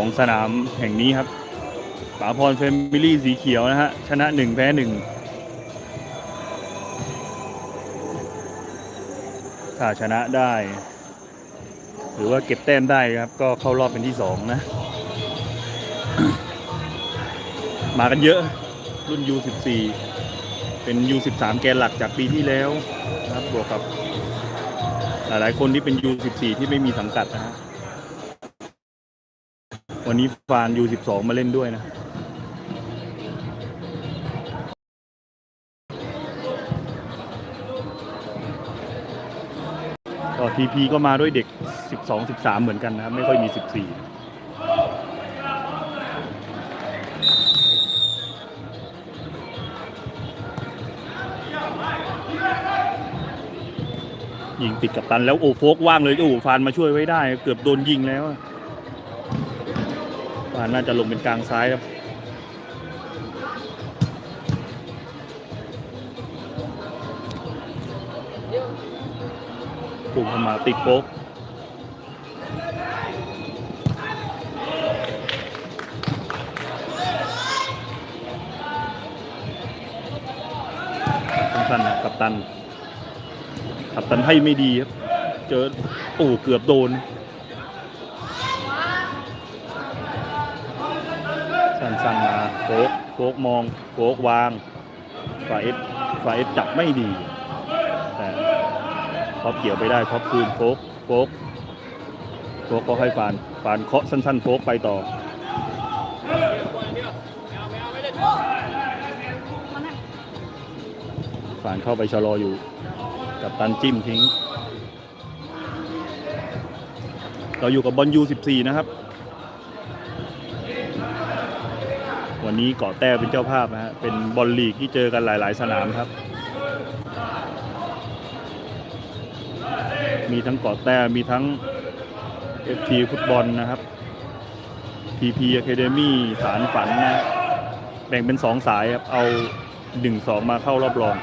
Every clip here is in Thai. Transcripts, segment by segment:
ของสนามแห่งนี้ครับป๋าพรเฟมิลี่สีเขียวนะฮะ ชนะหนึ่งแพ้หนึ่งถ้าชนะได้ หรือว่าเก็บแต้มได้ครับ ก็เข้ารอบเป็นที่สองนะ มากันเยอะรุ่น U14 เป็น U13 แกนหลักจากปีที่แล้วนะครับบวกกับ หลายๆคนที่เป็น U14 ที่ไม่มีสังกัดนะฮะ วันนี้ฟาน U12 มาเล่นด้วยนะก็ทีพีก็มาด้วยเด็ก 12 13 เหมือนกันนะครับ ไม่ค่อยมี 14ยิงติดกับตันแล้วโอ้โฟกว่างเลยโอ้ฟานมาช่วยไว้ได้ เกือบโดนยิงแล้ว นน่าจะลงเป็นกลางซ้ายครับปุ่มามาติดโฟกสั้นๆนะกับตันขับตันให้ไม่ดีครับ เจอโอ้เกือบโดน สั้นๆมาโฟกโฟกมองโฟกวางฝ่ายเอสฝ่ายเอสจับไม่ดีแต่ท็อปเกี่ยวไปได้ท็อปคืนโฟกโฟกโฟกก็ให้ฟานฟานเคาะสั้นๆโฟกไปต่อฟานเข้าไปชะลออยู่ กับตันจิ้มทิ้ง เราอยู่กับบอลยู14 นะครับ นี้เกาะแต้เป็นเจ้าภาพนะฮะเป็นบอลลีกที่เจอกันหลาย ๆ สนามครับ มีทั้งเกาะแต้มีทั้ง FT ฟุตบอลนะครับ PP Academy ฐานฝันนะแบ่งเป็น 2 สายครับ เอา 1-2 มาเข้ารอบรอง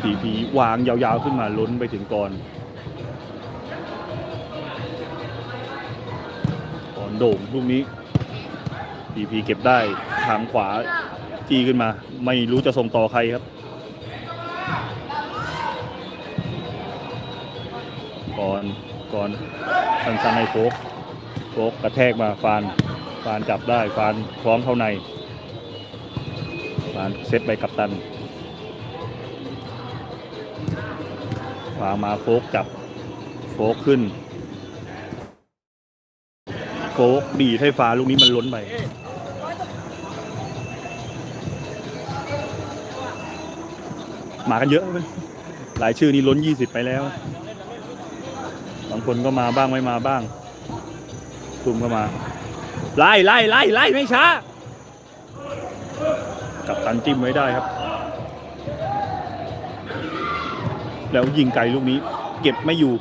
ผีผีวางยาว ๆ ขึ้นมาล้นไปถึงก่อน โด่งลูกนี้ผีผีเก็บได้ทางขวาจี้ขึ้นมา ไม่รู้จะส่งต่อใครครับก่อนก่อนสั้นๆให้โฟกโฟกกระแทกมาฟานฟานจับได้ฟานคล้องเข้าในฟานเซตไปกับตันขวามาโฟกจับโฟกขึ้น โฟกดีให้ฟ้าลูกนี้มันล้นไปมากันเยอะเว้ยหลายชื่อนี้ล้น 20 ไปแล้วบางคนก็มาบ้างไม่มาบ้างกลุ่มก็มา ไล่ไล่ไล่ไล่ไม่ช้า กับตันจิ้มไว้ได้ครับ แล้วยิงไกลลูกนี้ เก็บไม่อยู่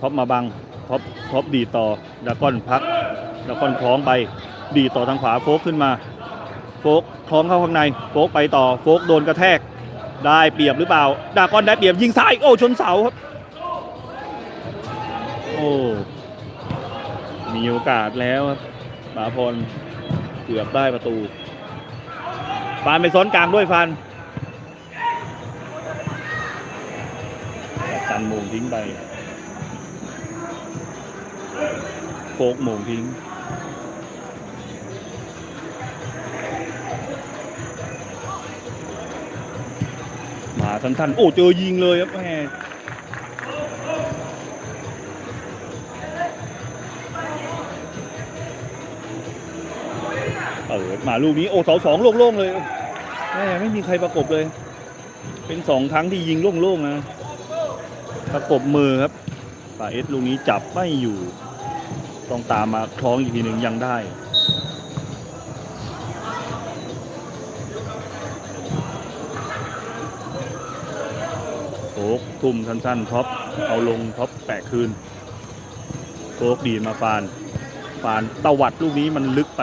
ท็อปมาบัง ท็อปท็อปดีต่อดากอนพัก ดากอนคล้องไปดีต่อทางขวาโฟกขึ้นมา โฟกคล้องเข้าข้างใน โฟกไปต่อโฟกโดนกระแทก ได้เปรียบหรือเปล่า ดากอนได้เปรียบยิงซ้ายโอ้ชนเสาครับ โอ้มีโอกาสแล้วครับปาพลเกือบได้ประตูฟานไปซ้อนกลางด้วยฟันตันโมงทิ้งไปโฟกโมงทิ้ง สั้นๆ โอ้ เจอยิงเลยครับแม่เออมาลูกนี้ โอ้เสาสองโล่งๆเลยแม่ไม่มีใครประกบเลย เป็นสองครั้งที่ยิงโล่งๆนะ ประกบมือครับป่าเอสลูกนี้จับไม่อยู่ ต้องตามมาคล้องอีกทีหนึ่งยังได้ กทุ่มสั้นๆท็อปเอาลงท็อปแปะคืนโฟกดีมาฟานฟานตวัดลูกนี้มันลึกไป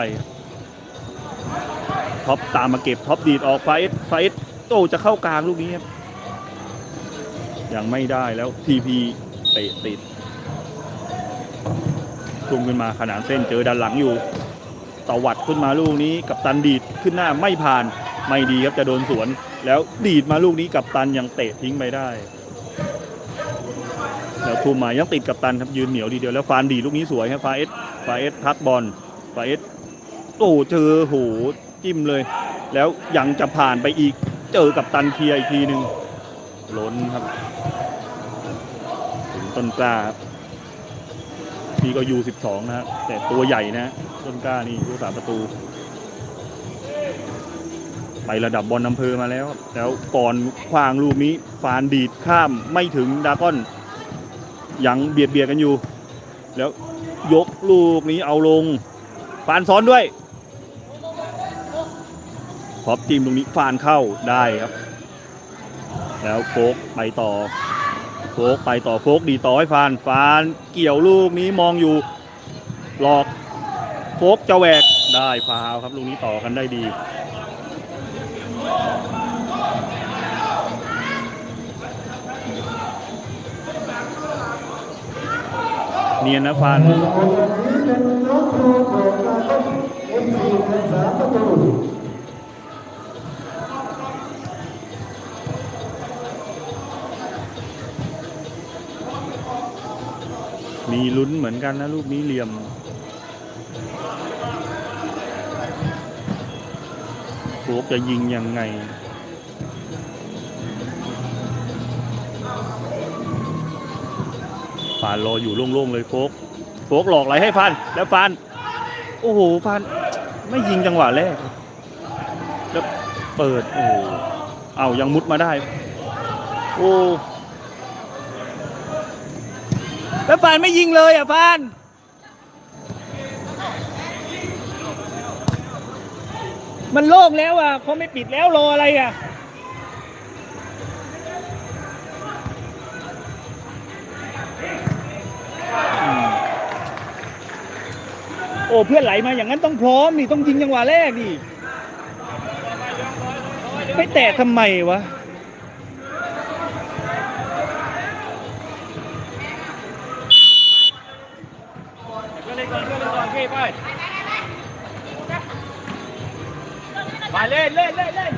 ท็อปตามมาเก็บท็อปดีดออกไฟเอสไฟเอสโตจะเข้ากลางลูกนี้ครับยังไม่ได้แล้วทีพีเตะติดทุ่มขึ้นมาขนานเส้นเจอด้านหลังอยู่ตวัดขึ้นมาลูกนี้กับตันดีดขึ้นหน้าไม่ผ่าน ไม่ดีครับจะโดนสวน แล้วดีดมาลูกนี้กับตันยังเตะทิ้งไปได้ แล้วทุ่มมายังติดกับตันครับยืนเหนียวดีเดียวแล้วฟานดีลูกนี้สวยครับฟาเอสฟาเอสพักบอลฟาเอสโอ้เจอโหจิ้มเลย แล้วยังจะผ่านไปอีก เจอกับตันเคลียอีกทีหนึ่งล้นครับถึงต้นกล้าครับนี่ก็ยู12นะฮะแต่ตัวใหญ่นะฮะต้นกล้านี่ผู้สาประตู ไประดับบอลอำเภอมาแล้ว แล้วก่อนควางลูกนี้ฟานดีดข้ามไม่ถึงดากอน ยังเบียดเบียดกันอยู่ แล้วยกลูกนี้เอาลง ฟานซ้อนด้วยพอบทีมตรงนี้ฟานเข้าได้ครับ แล้วโฟกไปต่อ โฟกไปต่อโฟกดีต่อให้ฟาน ฟานเกี่ยวลูกนี้มองอยู่ หลอก โฟกจะแหวกได้ฟาวครับลูกนี้ต่อกันได้ดี เนียนนะฟานมีลุ้นเหมือนกันนะลูกนี้เหลี่ยม โฟกจะยิงยังไง ฟานรออยู่โล่งๆเลยโฟกโฟกหลอกไหลให้ฟานแล้วฟานโอ้โหฟานไม่ยิงจังหวะแรกแล้วเปิดโอ้เอายังมุดมาได้ โอ้แล้วฟานไม่ยิงเลยอะฟาน มันโล่งแล้วอะเขาไม่ปิดแล้วรออะไรอะโอ้เพื่อนไหลมาอย่างนั้นต้องพร้อมนี่ต้องยิงจังหวะแรกนี่ไม่แตะทำไมวะ ไปเล่นเล่นเล่นเล่น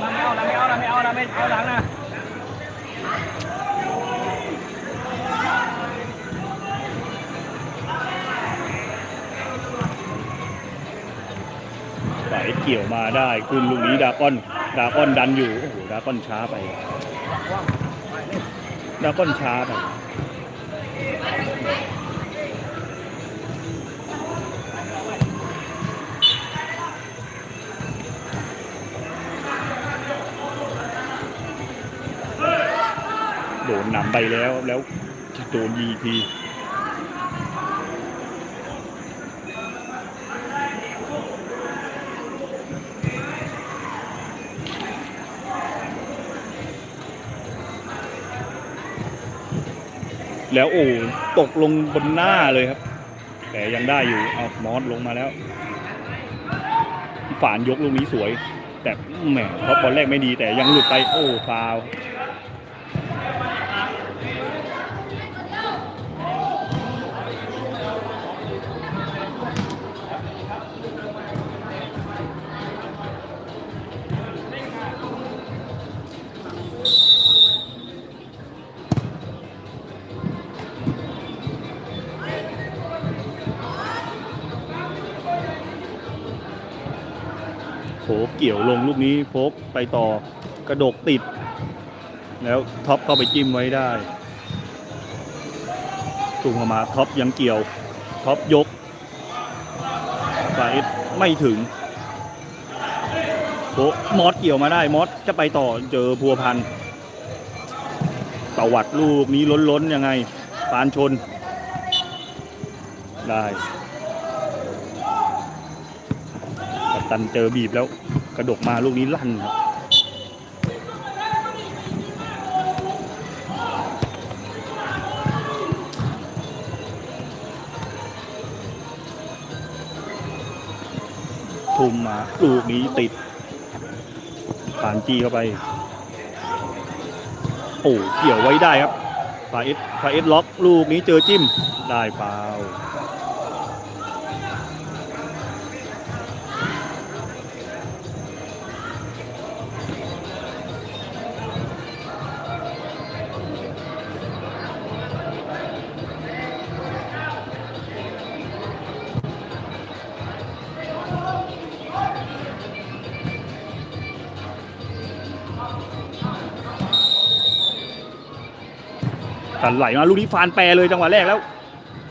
ไม่เอาละไม่เอาละไม่เอาละไม่เอาหลังนะไหลเกี่ยวมาได้ขึ้นลูกนี้ดากอนดากอนดันอยู่ โอ้โหดากอนช้าไปดากอนช้าไป โดนำไปแล้วแล้วโดนยีทีแล้วโอ้ตกลงบนหน้าเลยครับ แต่ยังได้อยู่เอามอสลงมาแล้วฝานยกลูกนี้สวย แต่แหมเพราะบอลแรกไม่ดีแต่ยังหลุดไปโอ้ฟาว เกี่ยวลงลูกนี้โฟกไปต่อกระดกติด แล้วท็อปก็ไปจิ้มไว้ได้สูงออกมาท็อปยังเกี่ยวท็อปยกฟาเอสไม่ถึงโฟกมอสเกี่ยวมาได้มอสจะไปต่อเจอพัวพันตวัดลูกนี้ล้นๆยังไงปานชนได้ ตันเจอบีบแล้วกระดกมาลูกนี้ลั่นครับทุ่มมาลูกนี้ติดผ่านจีเข้าไปโอ้เกี่ยวไว้ได้ครับฟาเอสฟาเอสล็อกลูกนี้เจอจิ้มได้ฟาว ตันไหลมาลูกนี้ฟานแปรเลยจังหวะแรกแล้ว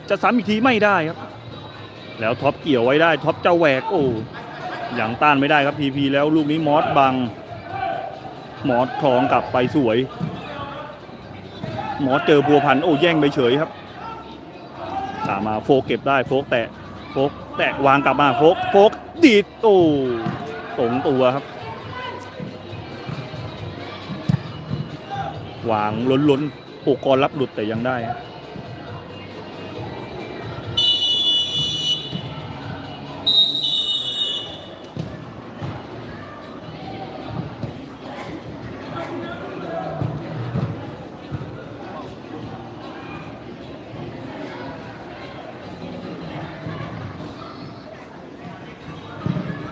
จะซ้ำอีกทีไม่ได้ครับ แล้วท็อปเกี่ยวไว้ได้ท็อปเจ้าแหวกโอ้อย่างต้านไม่ได้ครับพีพีแล้วลูกนี้มอสบัง มอสคลองกลับไปสวย มอสเจอพัวพันโอ้แย่งไปเฉยครับตามมาโฟกเก็บได้โฟกแตะโฟกแตะวางกลับมาโฟกโฟกดีดโอ้ตรงตัวครับวางล้นๆ อุปกรณ์รับหลุดแต่ยังได้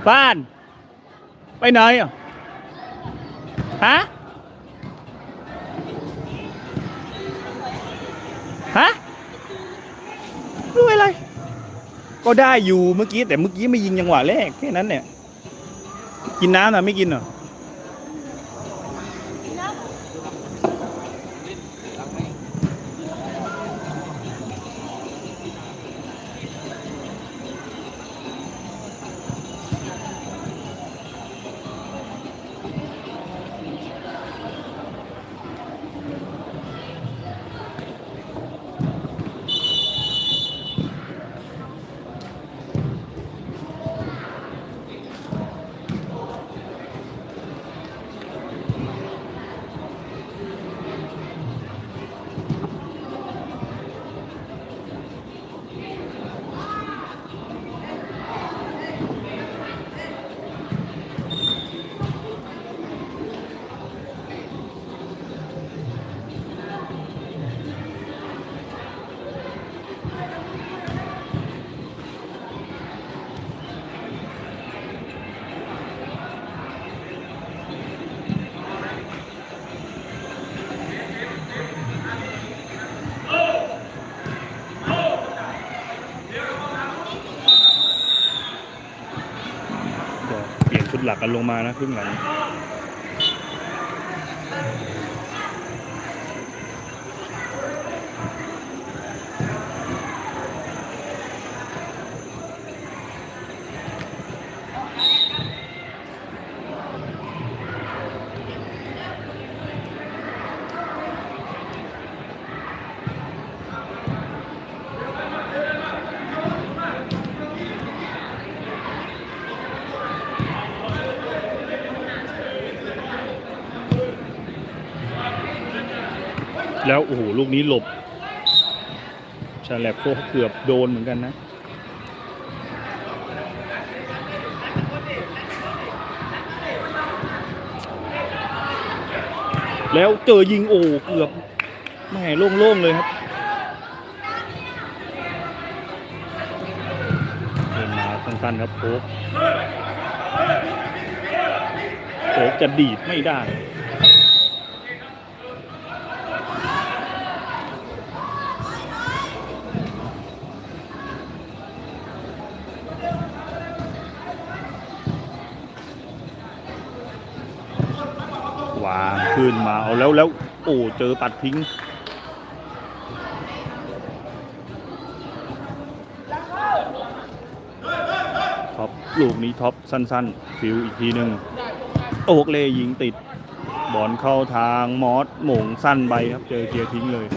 บ้าน ไปไหนอะ ฮะ ก็ได้อยู่เมื่อกี้แต่เมื่อกี้ไม่ยิงจังหวะแรกแค่นั้นเนี่ย กินน้ำนะไม่กินเหรอ กกันลงมานะครึ่งหลัง แล้วโอ้โหลูกนี้หลบชาแลบโคเกือบโดนเหมือนกันนะ แล้วเจอยิงโอ้เกือบแม่โล่ง ๆ เลยครับเดินมาสั้นๆครับโค้กโค้กจะดีดไม่ได้ วางขึ้นมาเอาแล้วแล้วโอ้เจอปัดทิ้งท็อปลูกนี้ท็อปสั้นๆ ฟิวอีกทีหนึ่งโอกเลยิงติด บอลเข้าทางมอสหม่งสั้นไปครับ เจอเกียร์ทิ้งเลย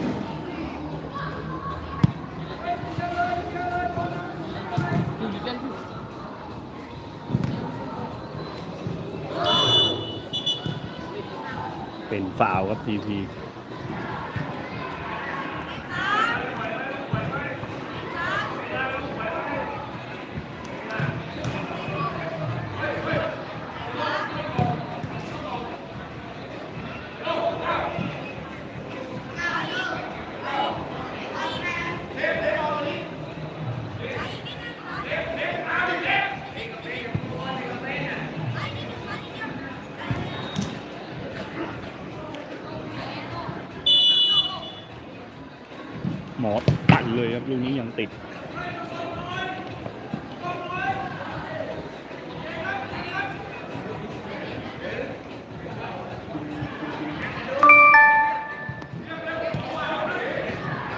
ฟาวครับทีที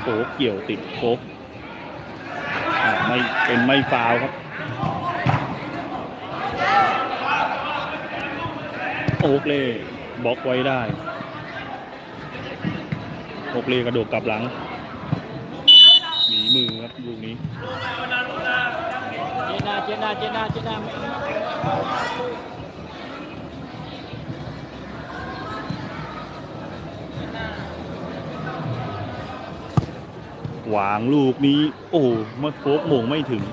โฟกเกี่ยวติดโฟกไม่เป็นไม่ฟาวครับโอกเล่บล็อกไว้ได้โอกเล่กระโดดกลับหลังหนีมือครับลูกนี้เจน่าเจน่าเจน่าเจน่า วางลูกนี้ โอ้โมาโฟกมงไม่ถึง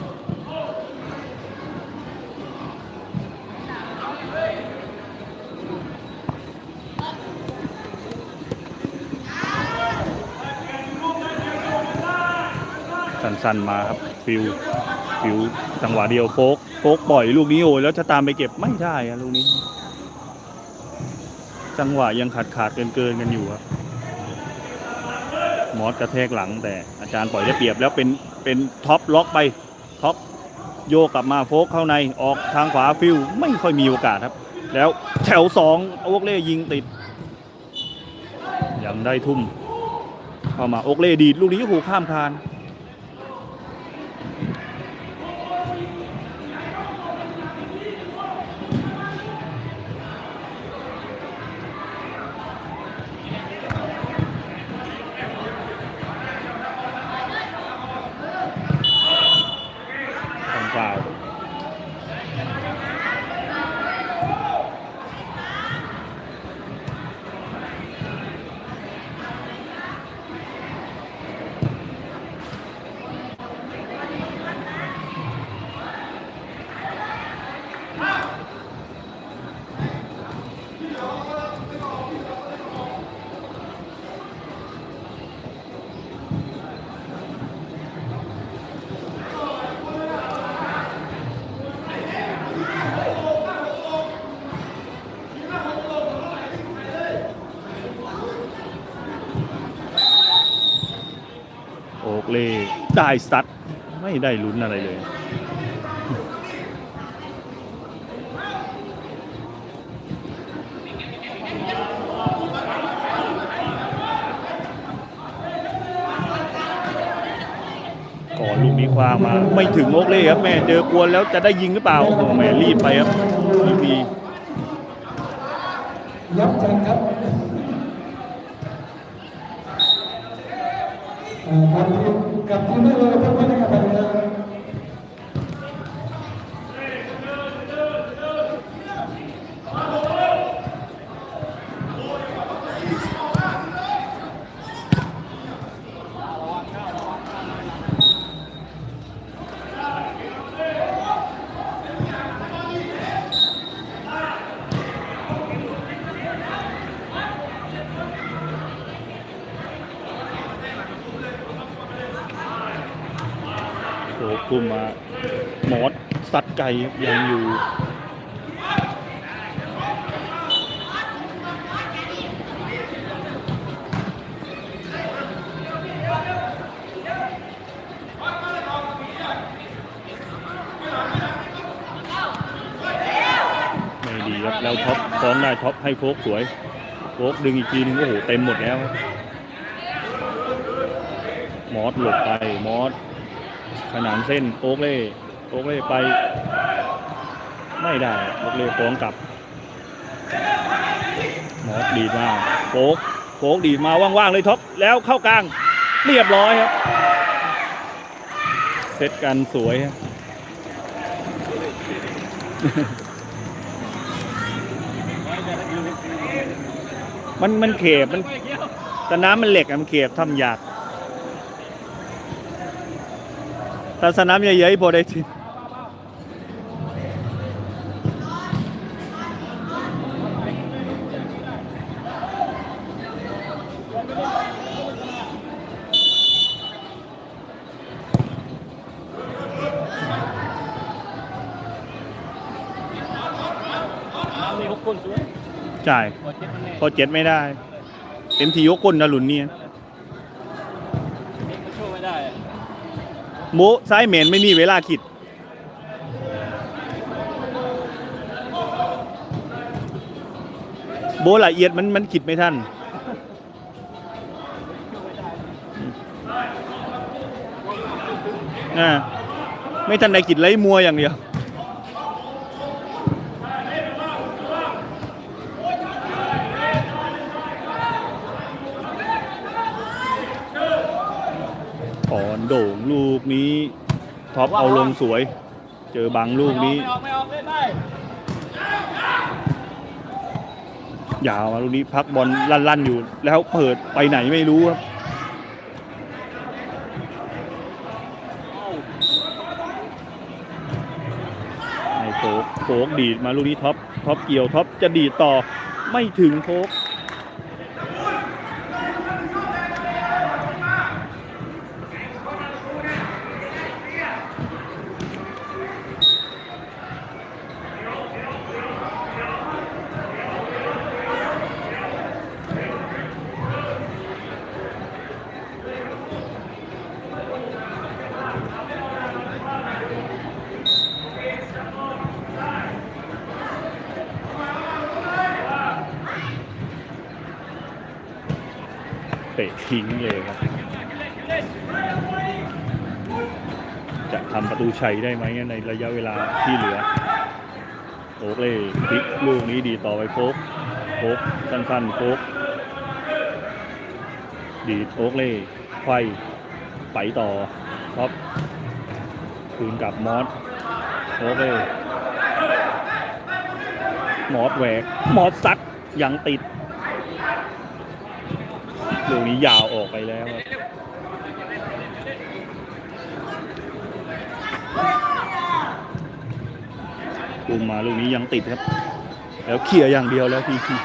สั้นๆมาครับฟิวฟิวจังหวะเดียวโฟกโฟกปล่อยลูกนี้โอ้ยแล้วจะตามไปเก็บไม่ได้อะลูกนี้ จังหวะยังขาดขาดเกินเกินๆกันอยู่ครับ มอสกระแทกหลังแต่อาจารย์ปล่อยได้เปรียบแล้วเป็นเป็นท็อปล็อกไปท็อปโยกกลับมาโฟกเข้าในออกทางขวาฟิลไม่ค่อยมีโอกาสครับ แล้วแถวสองโอกเล่ยิงติด ยังได้ทุ่มเข้ามาโอกเล่ดีดลูกนี้โอ้โหข้ามคาน ได้ซัดไม่ได้ลุ้นอะไรเลย ก่อนลูกนี้ควางมา ไม่ถึงโอกเล่ครับแม่เจอกวนแล้วจะได้ยิงหรือเปล่าโอ้แม่รีบไปครับ สัดไก่ครับยังอยู่ไม่ดีครับแล้วท็อปคล้องได้ท็อปให้โฟกสวย โฟกดึงอีกทีนึงโอ้โหเต็มหมดแล้ว มอสหลบไป มอสขนานเส้นโอ๊กเล่โอ๊กเล่ไป ไม่ได้โอ๊กเล่ฟ้องกลับมอสดีดมาโฟกโฟกดีดมาว่างๆเลยท็อปแล้วเข้ากลางเรียบร้อยครับ เซตกันสวยครับมันมันเขบมันแต่น้ำมันเหล็กอะมันเขบทำยากแต่สนามใหญ่ๆพอได้ที จ่ายหมดเจ็ดมันแน่พอเจ็ดไม่ได้ เต็มทียกก้นนะหลุนเนี่ยเด็กก็โชคโมซ้ายเหม็นไม่มีเวลาคิดโบละเอียดมันมันคิดไม่ทันอ่าไม่ทันได้คิดไรมัวอย่างเดียว โด่งลูกนี้ท็อปเอาลงสวย เจอบังลูกนี้ไม่ออกไม่ออกเล่นได้ยาวมาลูกนี้พักบอลลั่นๆอยู่ แล้วเปิดไปไหนไม่รู้ครับไอ้โฟกโฟกดีดมาลูกนี้ท็อปท็อปเกี่ยวท็อปจะดีดต่อไม่ถึงโฟก ทิ้งเลยครับ จะทำประตูชัยได้ไหมในระยะเวลาที่เหลือโฟกเลยพลิกลูกนี้ดีต่อไปโฟกโฟกสั้นๆโฟกดีดโฟกเล่ไข่ไปต่อท็อปคืนกับมอสโฟกเล่มอสแหวกมอสซัดยังติด ลูกนี้ยาวออกไปแล้วครับปูมมาลูกนี้ยังติดครับ แล้วเคลียร์อย่างเดียวแล้วพีพี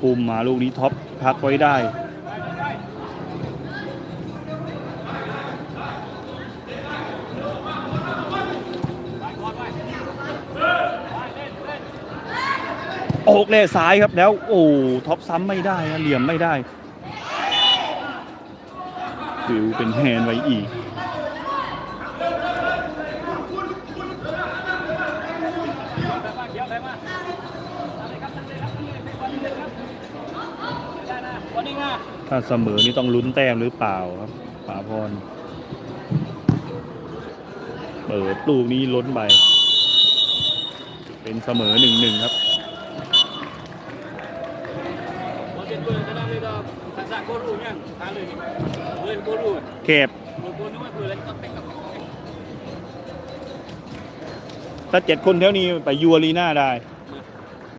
ปูมมาลูกนี้ท็อปพักไว้ได้ กเล่ซ้ายครับแล้วโอ้ท็อปซ้ำไม่ได้นะเหลี่ยมไม่ได้ฟิวเป็นแฮนไว้อีกถ้าเสมอนี่ต้องลุ้นแต้มหรือเปล่าครับป๋าพรเปิดลูกนี้ล้นไป เป็นเสมอหนึ่งหนึ่งครับ เก็บถ้าเจ็ดคนเท่านี้ไปยูอารีนาได้